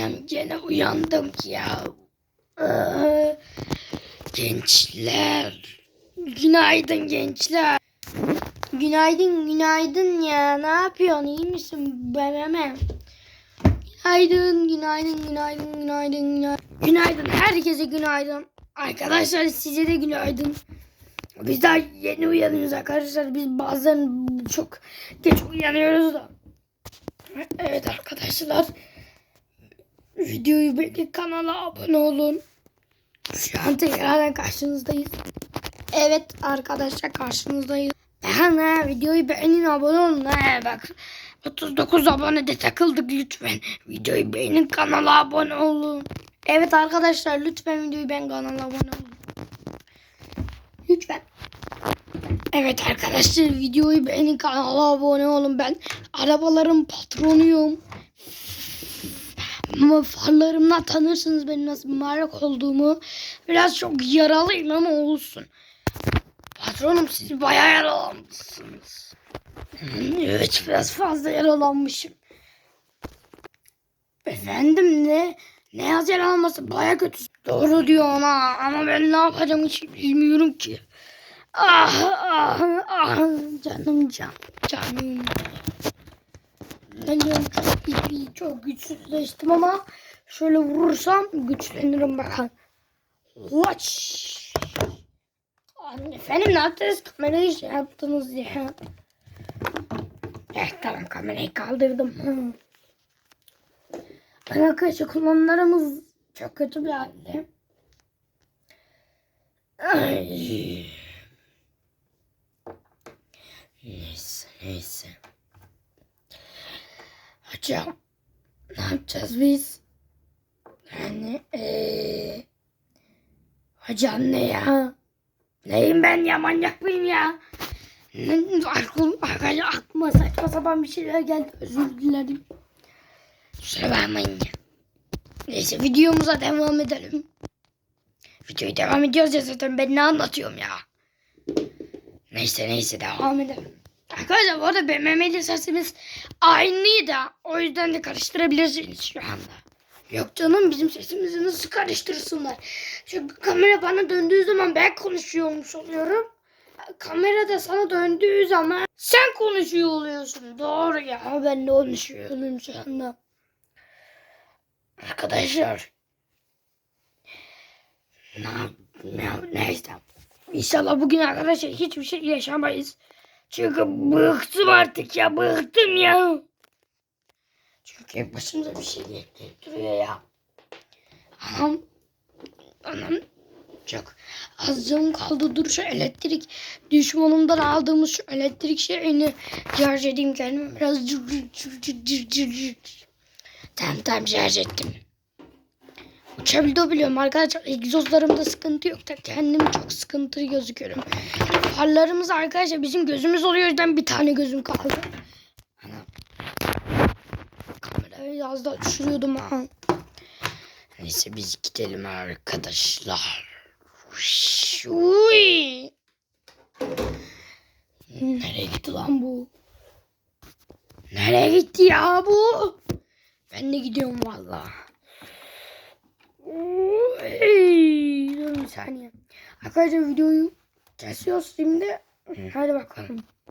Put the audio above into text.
Anam gene uyandım ya. Gençler. Günaydın gençler. Günaydın günaydın ya. Ne yapıyorsun? İyi misin? Ben hemen. Günaydın, günaydın, günaydın, günaydın, günaydın. Günaydın, herkese günaydın. Arkadaşlar size de günaydın. Biz daha yeni uyanıyoruz arkadaşlar. Biz bazen çok geç uyanıyoruz da. Evet arkadaşlar. Videoyu beğenip kanala abone olun. Şu an tekrardan karşınızdayız. Evet arkadaşlar karşınızdayız. Hemen videoyu beğenin abone olun. He, bak 39 abonede takıldık lütfen. Videoyu beğenin kanala abone olun. Evet arkadaşlar lütfen videoyu beğen kanala abone olun. Lütfen. Evet arkadaşlar videoyu beğenin kanala abone olun. Ben arabaların patronuyum. Ama farlarımdan tanırsınız benim nasıl bir olduğumu. Biraz çok yaralıyım ama olsun. Patronum siz bayağı yaralanmışsınız. Evet biraz fazla yaralanmışım. Efendim ne? Ne yaz yaralanması baya kötü. Doğru diyor ona ama ben ne yapacağım hiç bilmiyorum ki. Ah ah ah canım can canım. Ben çok iyi, çok güçsüzleştim ama şöyle vurursam güçlenirim bakın. Watch. Efendim ne yaptınız? Kamerayı şey yaptınız ya. Eh tamam kamerayı kaldırdım. Arkadaşlar kullanımlarımız çok kötü bir halde. Ay. Neyse neyse. Hocam ne yapacağız biz? Yani eee hocam ne ya? Neyim ben ya manyak mıyım ya? Aklım, arkadaşlar aklıma saçma sapan bir şeyler geldi. Özür dilerim. Kusura bakmayın. Neyse videomuza devam edelim. Videoyu devam ediyoruz ya zaten ben ne anlatıyorum ya. Neyse neyse devam edelim. Arkadaşlar bu arada BMW'de sesimiz aynıydı. O yüzden de karıştırabilirsiniz şu anda. Yok canım bizim sesimizi nasıl karıştırsınlar? Çünkü kamera bana döndüğü zaman ben konuşuyormuş oluyorum. Kamera da sana döndüğü zaman sen konuşuyor oluyorsun. Doğru ya ben de konuşuyorum şu anda. Arkadaşlar. Ne, ne, neyse. İnşallah bugün arkadaşlar hiçbir şey yaşamayız. Çünkü bıktım artık ya bıktım ya. Çünkü hep başımıza bir şey gelip duruyor ya. Anam. Anam. Çok az canım kaldı. Dur şu elektrik düşmanımdan aldığımız şu elektrik şeyini şarj edeyim kendime. Biraz cır cır cır cır cır. Tamam tamam şarj ettim. Uçabiliyor arkadaşlar. Egzozlarımda sıkıntı yok da kendim çok sıkıntılı gözüküyorum. Farlarımız arkadaşlar bizim gözümüz oluyor o yüzden bir tane gözüm kaldı. Kamerayı az daha düşürüyordum ha. Neyse biz gidelim arkadaşlar. Uy. Nereye gitti lan bu? Nereye gitti ya bu? Ben de gidiyorum valla. Dur bir saniye. Arkadaşlar videoyu kesiyoruz şimdi. Hadi bakalım.